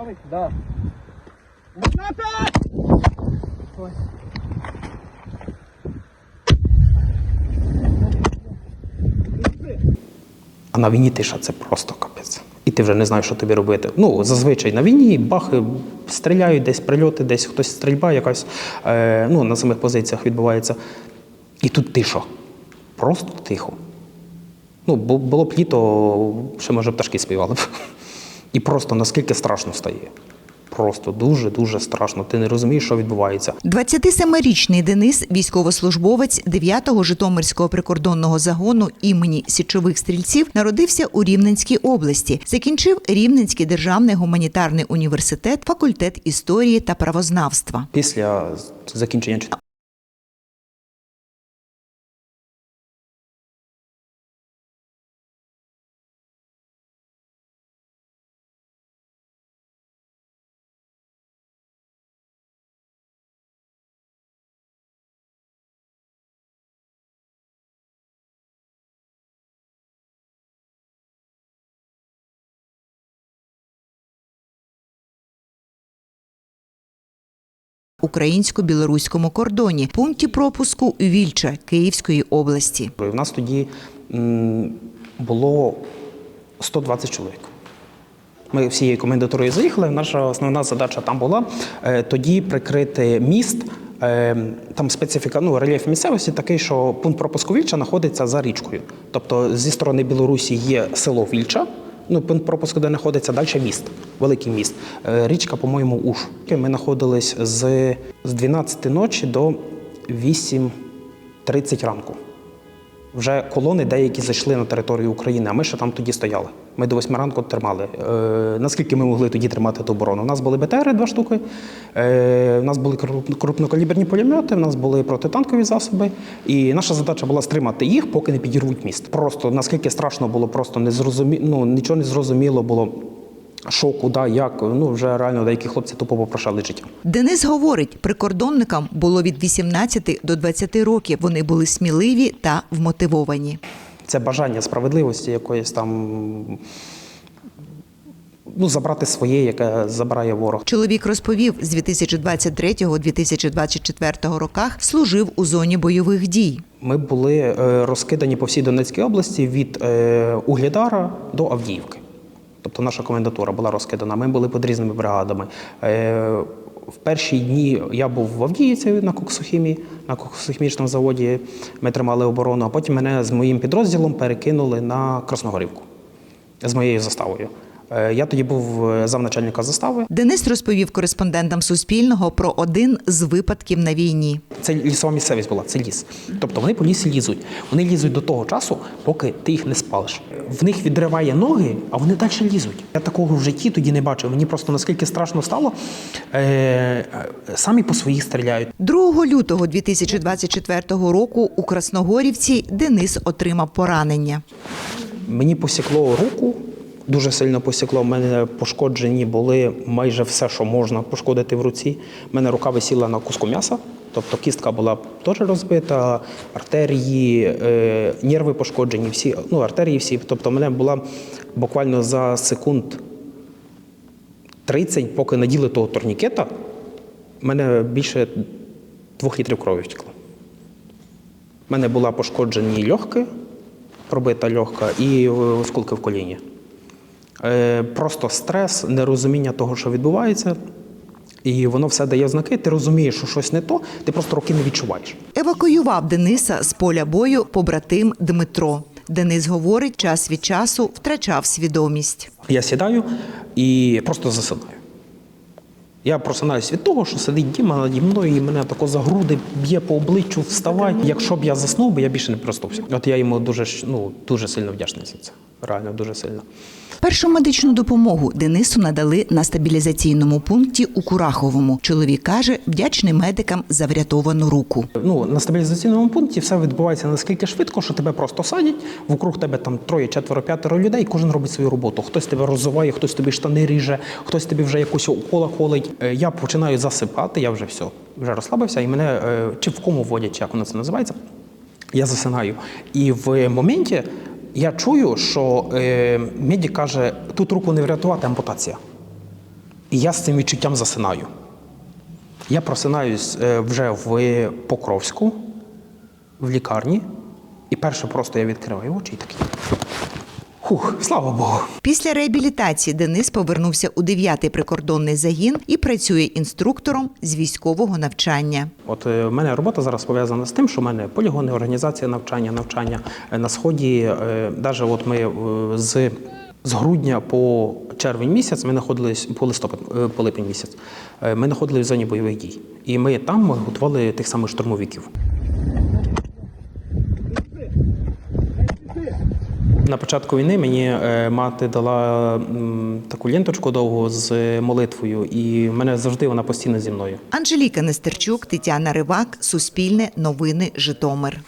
Готовий? Да. Ой. А на війні тиша це просто капець. І ти вже не знаєш, що тобі робити. Ну, зазвичай на війні бахи стріляють, десь прильоти, десь хтось стрільба якась е, ну, на самих позиціях відбувається. І тут тиша. Просто тихо. Ну, було б літо, ще може пташки співали б. І просто наскільки страшно стає. Просто дуже-дуже страшно. Ти не розумієш, що відбувається. 27-річний Денис, військовослужбовець 9-го Житомирського прикордонного загону імені січових стрільців, народився у Рівненській області. Закінчив Рівненський державний гуманітарний університет, факультет історії та правознавства. Після закінчення Українсько-білоруському кордоні, пункті пропуску Вільча Київської області. У нас тоді було 120 чоловік. Ми всією комендатурою заїхали. Наша основна задача там була е, тоді прикрити міст. Е, Там специфіка, ну, рельєф місцевості такий, що пункт пропуску Вільча знаходиться за річкою. Тобто зі сторони Білорусі є село Вільча, ну, пункт пропуску, де знаходиться далі міст, великий міст. Е, Річка, по-моєму, Уж. Ми знаходились з, з 12 ночі до 8.30 ранку. Вже колони деякі зайшли на територію України, а ми ще там тоді стояли. Ми до восьми ранку тримали. Е, наскільки ми могли тоді тримати ту оборону? У нас були БТРи два штуки, е, у нас були крупнокаліберні пулемети, у нас були протитанкові засоби. І наша задача була стримати їх, поки не підірвуть міст. Просто наскільки страшно було, просто не зрозумі... ну, нічого не зрозуміло було. Що, куди, як, ну вже реально деякі хлопці тупо попрошали життя. Денис говорить, прикордонникам було від 18 до 20 років. Вони були сміливі та вмотивовані. Це бажання справедливості якоїсь там. Ну, забрати своє, яке забирає ворог. Чоловік розповів, з 2023-2024 роках служив у зоні бойових дій. Ми були е, розкидані по всій Донецькій області від е, Углідара до Авдіївки. Тобто наша комендатура була розкидана. Ми були під різними бригадами. Е, В перші дні я був в Авдіївці на коксохімії, на коксохімічному заводі. Ми тримали оборону, а потім мене з моїм підрозділом перекинули на Красногорівку з моєю заставою. Е, Я тоді був е, замначальника застави. Денис розповів кореспондентам Суспільного про один з випадків на війні. Це лісова місцевість була, це ліс. Тобто вони по лісі лізуть. Вони лізуть до того часу, поки ти їх не спалиш. В них відриває ноги, а вони далі лізуть. Я такого в житті тоді не бачив. Мені просто наскільки страшно стало. Е, самі по своїх стріляють. 2 лютого 2024 року у Красногорівці Денис отримав поранення. Мені посікло руку. Дуже сильно посікло. У мене пошкоджені були майже все, що можна пошкодити в руці. У мене рука висіла на куску м'яса, тобто кістка була теж розбита, артерії, е, нерви пошкоджені, всі, ну, артерії всі. Тобто, мене була буквально за секунд 30, поки наділи того турнікета, в мене більше двох літрів крові втекло. У мене була пошкоджені легкі, пробита легка і е, осколки в коліні. Е, Просто стрес, нерозуміння того, що відбувається, і воно все дає знаки. Ти розумієш, що щось не то, ти просто руки не відчуваєш. Евакуював Дениса з поля бою побратим Дмитро. Денис говорить, час від часу втрачав свідомість. Я сідаю і просто засинаю. Я просинаюсь від того, що сидить Діма наді мною і мене тако за груди б'є по обличчю, вставай. Якщо б я заснув, би я більше не проснувся. От я йому дуже ну, дуже сильно вдячний за це. Реально дуже сильно. Першу медичну допомогу Денису надали на стабілізаційному пункті у Кураховому. Чоловік каже, вдячний медикам за врятовану руку. Ну, на стабілізаційному пункті все відбувається наскільки швидко, що тебе просто садять, вокруг тебе там троє, четверо, п'ятеро людей, кожен робить свою роботу. Хтось тебе роззуває, хтось тобі штани ріже, хтось тобі вже якусь укола холить. Е, Я починаю засипати, я вже все, вже розслабився, і мене е, чи в кому вводять, чи як воно це називається. Я засинаю. І в моменті я чую, що е, медик каже, тут руку не врятувати, ампутація. І я з цим відчуттям засинаю. Я просинаюсь е, вже в Покровську, в лікарні, і перше просто я відкриваю очі і такий. Хух, слава Богу. Після реабілітації Денис повернувся у 9-й прикордонний загін і працює інструктором з військового навчання. От е, в мене робота зараз пов'язана з тим, що в мене полігони, організація навчання, навчання е, на сході. Навіть от ми е, з, з грудня по червень місяць ми знаходились по листопад, е, по липень місяць. е, Ми знаходились в зоні бойових дій. І ми там готували тих самих штурмовиків. На початку війни мені е, мати дала таку ленточку довгу з молитвою, і в мене завжди вона постійно зі мною. Анжеліка Нестерчук, Тетяна Ривак, Суспільне, Новини, Житомир.